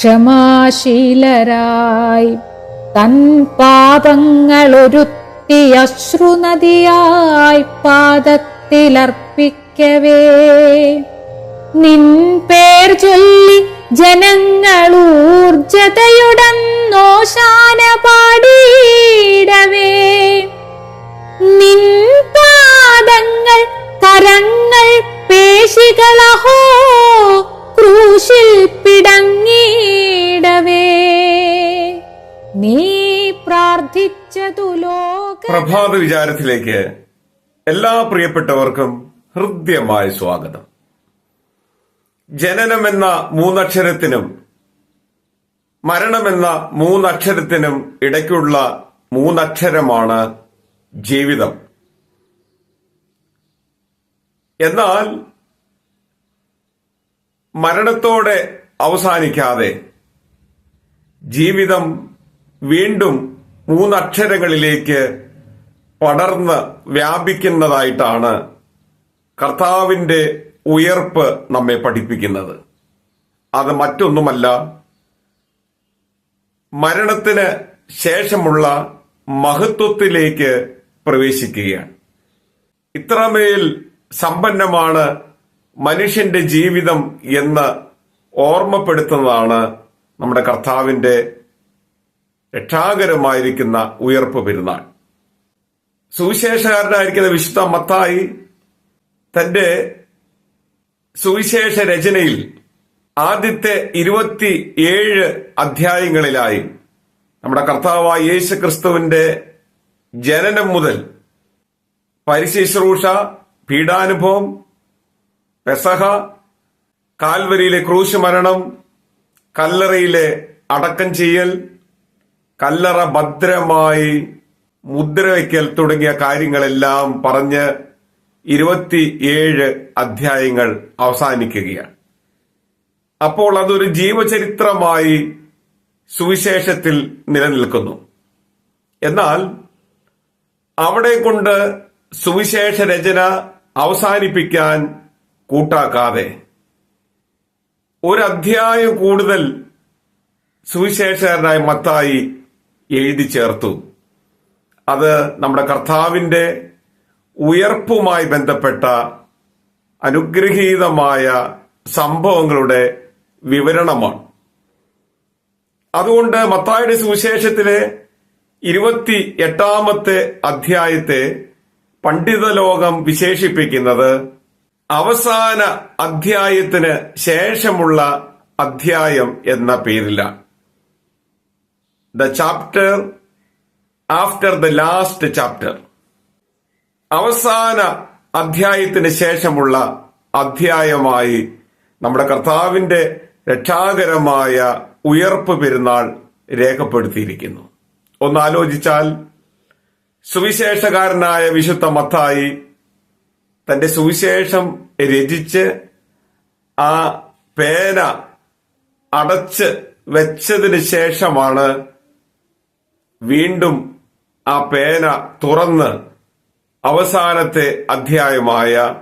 ക്ഷമാശീലരായി തൻ പാപങ്ങളൊരുത്തി അശ്രുനദിയായി പാദത്തിലർപ്പിക്കവേ. നിൻ പേർ ചൊല്ലി ജനങ്ങൾ ജനങ്ങളൂർജതയുടന്നോശാന പാടിയിടവേ. നിൻ പാദങ്ങൾ കരങ്ങൾ പേശികളഹോ പ്രഭാത വിചാരത്തിലേക്ക് എല്ലാ പ്രിയപ്പെട്ടവർക്കും ഹൃദ്യമായ സ്വാഗതം. ജനനം എന്ന മൂന്നക്ഷരത്തിനും മരണമെന്ന മൂന്നക്ഷരത്തിനും ഇടയ്ക്കുള്ള മൂന്നക്ഷരമാണ് ജീവിതം. എന്നാൽ മരണത്തോടെ അവസാനിക്കാതെ ജീവിതം വീണ്ടും മൂന്നക്ഷരങ്ങളിലേക്ക് പടർന്ന് വ്യാപിക്കുന്നതായിട്ടാണ് കർത്താവിന്റെ ഉയർപ്പ് നമ്മെ പഠിപ്പിക്കുന്നത്. അത് മറ്റൊന്നുമല്ല മരണത്തിന് ശേഷമുള്ള മഹത്വത്തിലേക്ക് പ്രവേശിക്കുകയാണ്. ഇത്രമേൽ സമ്പന്നമാണ് മനുഷ്യന്റെ ജീവിതം എന്ന് ഓർമ്മപ്പെടുത്തുന്നതാണ് നമ്മുടെ കർത്താവിന്റെ രക്ഷാകരമായിരിക്കുന്ന ഉയർപ്പ് പെരുന്നാൾ. സുവിശേഷകാരനായിരിക്കുന്ന വിശുദ്ധ മത്തായി തന്റെ സുവിശേഷ രചനയിൽ ആദ്യത്തെ ഇരുപത്തി ഏഴ് അധ്യായങ്ങളിലായി നമ്മുടെ കർത്താവായ യേശു ക്രിസ്തുവിന്റെ ജനനം മുതൽ പരിശുശ്രൂഷ പീഡാനുഭവം പെസഹ കാൽവരിയിലെ ക്രൂശ് മരണം കല്ലറയിലെ അടക്കം ചെയ്യൽ കല്ലറ ഭദ്രമായി മുദ്രവയ്ക്കൽ തുടങ്ങിയ കാര്യങ്ങളെല്ലാം പറഞ്ഞ് ഇരുപത്തിയേഴ് അധ്യായങ്ങൾ അവസാനിക്കുകയാണ്. അപ്പോൾ അതൊരു ജീവചരിത്രമായി സുവിശേഷത്തിൽ നിലനിൽക്കുന്നു. എന്നാൽ അവിടെ കൊണ്ട് സുവിശേഷ രചന അവസാനിപ്പിക്കാൻ കൂട്ടാക്കാതെ ഒരു കൂടുതൽ സുവിശേഷകരനായ മത്തായി എഴുതി ചേർത്തു. അത് നമ്മുടെ കർത്താവിന്റെ ഉയർപ്പുമായി ബന്ധപ്പെട്ട അനുഗ്രഹീതമായ സംഭവങ്ങളുടെ വിവരണമാണ്. അതുകൊണ്ട് മത്തായുടെ സുവിശേഷത്തിലെ ഇരുപത്തി എട്ടാമത്തെ അധ്യായത്തെ പണ്ഡിത ലോകം വിശേഷിപ്പിക്കുന്നത് അവസാന അധ്യായത്തിന് ശേഷമുള്ള അധ്യായം എന്ന പേരിലാണ്. The chapter after the last chapter അവസാന അധ്യായത്തിന് ശേഷമുള്ള അധ്യായമായി നമ്മുടെ കർത്താവിന്റെ രക്ഷാകരമായ ഉയർപ്പ് പെരുന്നാൾ രേഖപ്പെടുത്തിയിരിക്കുന്നു. ഒന്ന് ആലോചിച്ചാൽ സുവിശേഷകാരനായ വിശുദ്ധ മത്തായി തന്റെ സുവിശേഷം രചിച്ച് ആ പേന അടച്ച് വെച്ചതിന് ശേഷമാണ് വീണ്ടും ആ പേന തുറന്ന് അവസാനത്തെ അധ്യായമായ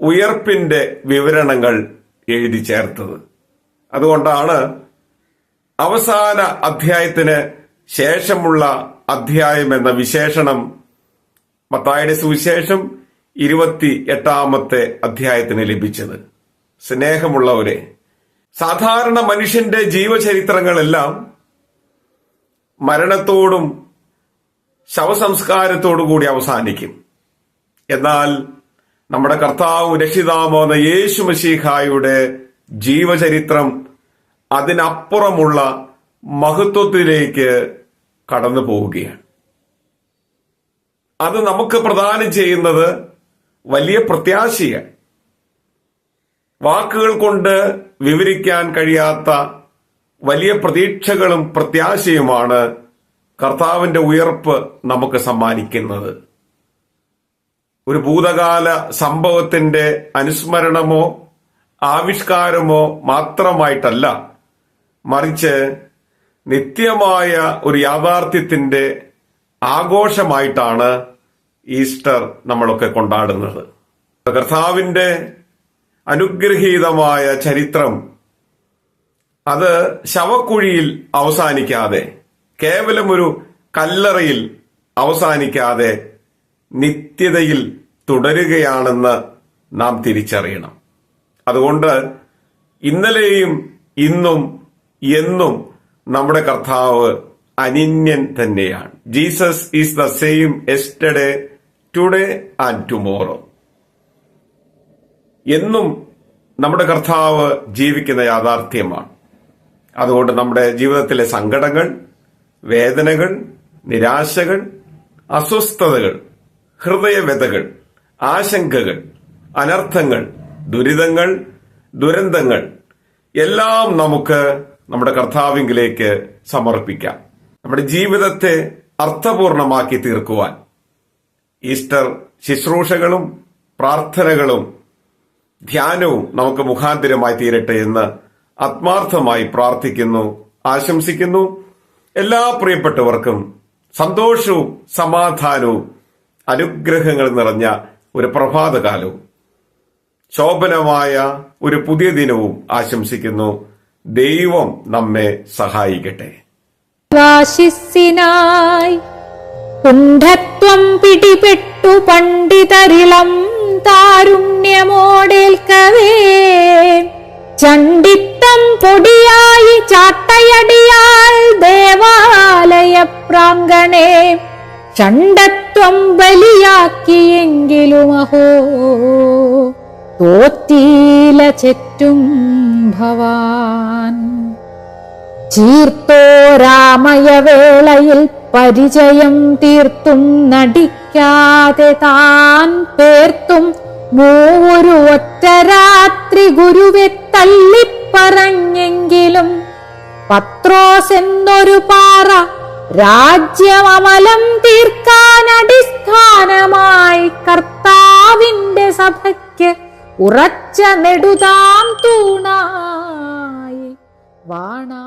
ഉയർപ്പിന്റെ വിവരണങ്ങൾ എഴുതി ചേർത്തത്. അതുകൊണ്ടാണ് അവസാന അധ്യായത്തിന് ശേഷമുള്ള അധ്യായം എന്ന വിശേഷണം മത്തായുടെ സുവിശേഷം ഇരുപത്തി എട്ടാമത്തെ അധ്യായത്തിന് ലഭിച്ചത്. സ്നേഹമുള്ളവരെ സാധാരണ മനുഷ്യന്റെ ജീവചരിത്രങ്ങളെല്ലാം മരണത്തോടും ശവസംസ്കാരത്തോടു കൂടി അവസാനിക്കും. എന്നാൽ നമ്മുടെ കർത്താവ് രക്ഷിതാമോന്ന യേശു മഷീഹായുടെ ജീവചരിത്രം അതിനപ്പുറമുള്ള മഹത്വത്തിലേക്ക് കടന്നു പോവുകയാണ്. അത് നമുക്ക് പ്രദാനം ചെയ്യുന്നത് വലിയ പ്രത്യാശയാണ്. വാക്കുകൾ കൊണ്ട് വിവരിക്കാൻ കഴിയാത്ത വലിയ പ്രതീക്ഷകളും പ്രത്യാശയുമാണ് കർത്താവിന്റെ ഉയർപ്പ് നമുക്ക് സമ്മാനിക്കുന്നത്. ഒരു ഭൂതകാല സംഭവത്തിന്റെ അനുസ്മരണമോ ആവിഷ്കാരമോ മാത്രമായിട്ടല്ല മറിച്ച് നിത്യമായ ഒരു യാഥാർത്ഥ്യത്തിന്റെ ആഘോഷമായിട്ടാണ് ഈസ്റ്റർ നമ്മളൊക്കെ കൊണ്ടാടുന്നത്. കർത്താവിന്റെ അനുഗ്രഹീതമായ ചരിത്രം അത് ശവക്കുഴിയിൽ അവസാനിക്കാതെ കേവലം ഒരു കല്ലറയിൽ അവസാനിക്കാതെ നിത്യതയിൽ തുടരുകയാണെന്ന് നാം തിരിച്ചറിയണം. അതുകൊണ്ട് ഇന്നലെയും ഇന്നും എന്നും നമ്മുടെ കർത്താവ് അനിന്യൻ തന്നെയാണ്. Jesus is the same yesterday today and tomorrow. എന്നും നമ്മുടെ കർത്താവ് ജീവിക്കുന്ന യാഥാർത്ഥ്യമാണ്. അതുകൊണ്ട് നമ്മുടെ ജീവിതത്തിലെ സങ്കടങ്ങൾ വേദനകൾ നിരാശകൾ അസ്വസ്ഥതകൾ ഹൃദയവ്യതകൾ ആശങ്കകൾ അനർത്ഥങ്ങൾ ദുരിതങ്ങൾ ദുരന്തങ്ങൾ. എല്ലാം നമുക്ക് നമ്മുടെ കർത്താവിങ്കിലേക്ക് സമർപ്പിക്കാം. നമ്മുടെ ജീവിതത്തെ അർത്ഥപൂർണമാക്കി തീർക്കുവാൻ ഈസ്റ്റർ ശുശ്രൂഷകളും പ്രാർത്ഥനകളും ധ്യാനവും നമുക്ക് മുഖാന്തിരമായി തീരട്ടെ എന്ന് ആത്മാർത്ഥമായി പ്രാർത്ഥിക്കുന്നു ആശംസിക്കുന്നു. എല്ലാ പ്രിയപ്പെട്ടവർക്കും സന്തോഷവും സമാധാനവും അനുഗ്രഹങ്ങൾ നിറഞ്ഞ ഒരു പ്രഭാതകാലവും. ശോഭനമായ ഒരു പുതിയ ദിനവും ആശംസിക്കുന്നു. ദൈവം നമ്മെ സഹായിക്കട്ടെ. കുണ്ഠത്വം പിടിപെട്ടു പണ്ഡിതരിളം താരുണ്യമോടേൽക്കവേ. ചണ്ടിത്തം പൊടിയായി ചാട്ടയടിയാൽ ദേവാലയ പ്രാങ്കണേ ചണ്ടത്വം ബലിയാക്കിയെങ്കിലും അഹോ തോത്തീല ചെറ്റും ഭവാൻ. ചീർത്തോ രാമയവേളയിൽ പരിചയം തീർത്തും നടിക്കാതെ താൻ പേർത്തും മൂവൊരു ഒറ്റ രാത്രി ഗുരുവെ തള്ളിപ്പറഞ്ഞെങ്കിലും പത്രോസ് എന്നൊരു പാറ രാജ്യമമലം തീർക്കാൻ അടിസ്ഥാനമായി കർത്താവിന്റെ സഭയ്ക്ക് ഉറച്ച നെടുതാം തൂണായി വാണാ.